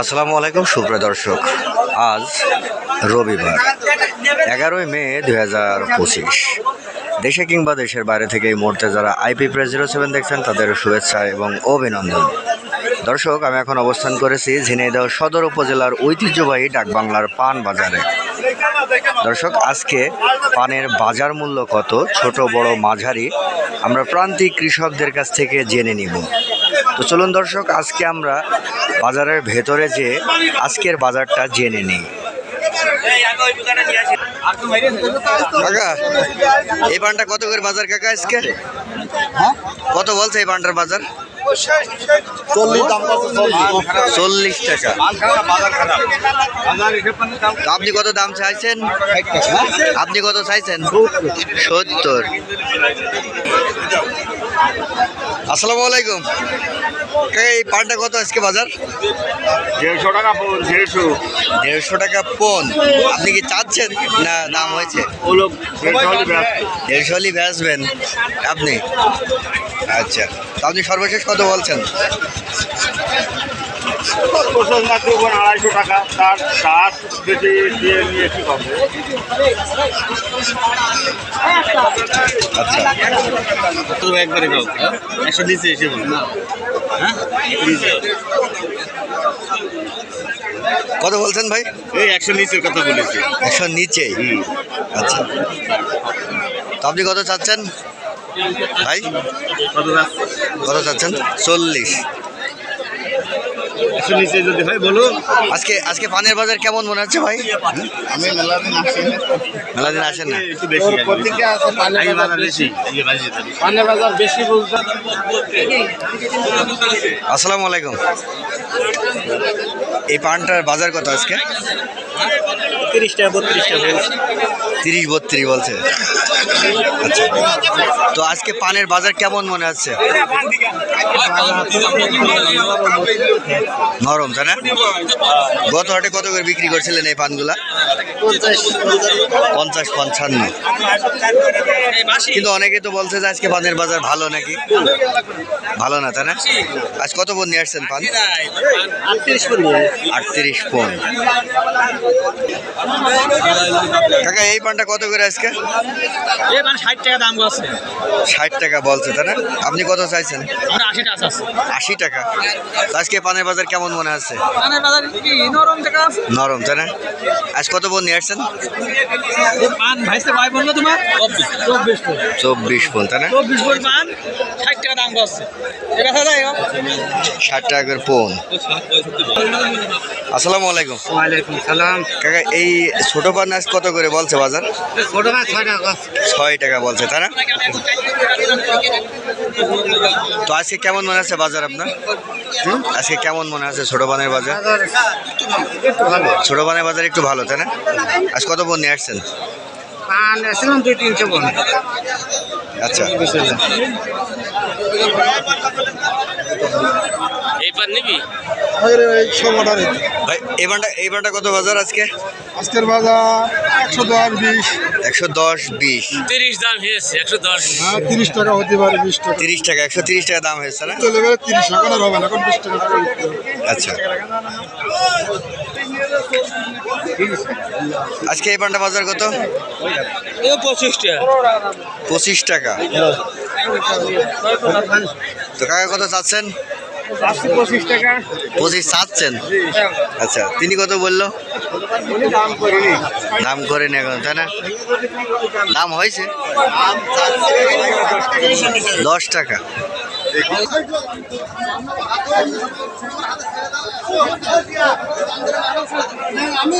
আসসালামু আলাইকুম সুপ্রিয় দর্শক। আজ রবিবার, এগারোই মে দু হাজার পঁচিশ। দেশে কিংবা দেশের বাইরে থেকে এই মুহূর্তে যারা আইপি প্রেস জিরো সেভেন দেখছেন, তাদের শুভেচ্ছা এবং অভিনন্দন। দর্শক, আমি এখন অবস্থান করেছি ঝিনাইদহ সদর উপজেলার ঐতিহ্যবাহী ডাকবাংলার পান বাজারে। দর্শক, আজকে পানের বাজার মূল্য কত? ছোট, বড়, মাঝারি? আমরা প্রান্তিক কৃষকদের কাছ থেকে জেনে নিব। তো চলুন দর্শক, আজকে আমরা বাজারের ভেতরে যে আজকের বাজারটা জেনে নিই। কাকা এই পানটা কত করে বাজার কাকা আজকে? কত বলছে এই পানটার বাজার? চল্লিশ টাকা। আপনি কত দাম চাইছেন? আপনি কত চাইছেন? সত্তর। আসসালামু আলাইকুম। এই পানটা কত আজকে বাজার? দেড়শো টাকা পন দেড়শো। দেড়শো টাকা পন। আপনি কি চাচ্ছেন? না দাম হয়েছে। দেড়শো। হলেই বেচবেন আপনি? আচ্ছা। আপনি সর্বশেষ কত বলছেন? আড়াইশো টাকা তার তার বেশি দিয়ে নিয়ে কি করবে আচ্ছা। তো একবারে যাও একশো নিচে এসে হ্যাঁ কত বলছেন ভাই? এই একশো নিচের কথা বলেছি। একশো নিচে? আচ্ছা। তো আপনি কত চাচ্ছেন? ভাই? কত চাচ্ছেন? চল্লিশ। নিচে যদি হয় বলুন। আজকে আজকে পানের বাজার কেমন মনে হচ্ছে ভাই? আমি মেলাদিন আসি মেলা দিন আসেন না। একটু বেশি আছে পানের বাজার বেশি। পানের বাজার বেশি বলতে। আসসালামু আলাইকুম। এই পানটার বাজার কত আজকে? তিরিশ বত্রিশ তিরিশ বত্রিশ বলছে। আচ্ছা। তো আজকে পানের বাজার কেমন মনে হচ্ছে? নরম তাই না? গত হাটে কত করে বিক্রি করছিলেন এই পানগুলা? পঞ্চাশ পঞ্চান্ন। কিন্তু অনেকে তো বলছে যে আজকে পানের বাজার ভালো নাকি? ভালো না তাই না? আজ কত নিয়ে আসছেন পান? আটত্রিশ আটত্রিশ পণ কাকা এই পানটা কত করে আজকে? ষাট টাকা দাম আছে ষাট টাকা বলছে তাই না? আপনি কত চাইছেন? আশি টাকা আজকে পানের বাজার কেমন মনে আছে নরম তাই না? আজ কত পণ নিয়ে আসছেন? ভাই চব্বিশ পণ তাই না? চব্বিশ ফুল পান ষাট টাকা দাম যায় ষাট টাকা করে পণ আসসালামু আলাইকুম। ওয়ালাইকুম সালাম। কাকা এই ছোট পান আজ কত করে বলছে বাজার? ছোট মাছ ছয় টাকা ছয় টাকা বলছে তাই না? তো আজকে কেমন মনে আছে বাজার আপনার? আজকে কেমন মনে আছে ছোট পানের বাজার? ছোট পানের বাজার একটু ভালো তাই না? আজ কত পণ নিয়ে আসছেন? পান দুই তিনশো বোন আচ্ছা। এইবার নিবি? ভাই এই বানটা কত বাজার আজকে? আজকের বাজার একশো দশ বিশ। একশো দশ বিশ। তিরিশ দাম হয়েছে একশো দশ। হ্যাঁ তিরিশ টাকা হতে পারে বিশ টাকা। তিরিশ টাকা একশো তিরিশ টাকা দাম হয়েছে না? চলে গেলে তিরিশ এখন আর হবে না এখন বিশ টাকা টাকা আচ্ছা। আজকে এই পানটা বাজার কত? পঁচিশ টাকা। পঁচিশ টাকা। তো কাকা কত চাচ্ছেন? পঁচিশ টাকা পঁচিশ চাচ্ছেন? আচ্ছা তিনি কত বলল? দাম করেন এখন তাই না? দাম হয়েছে? দশ টাকা। আমি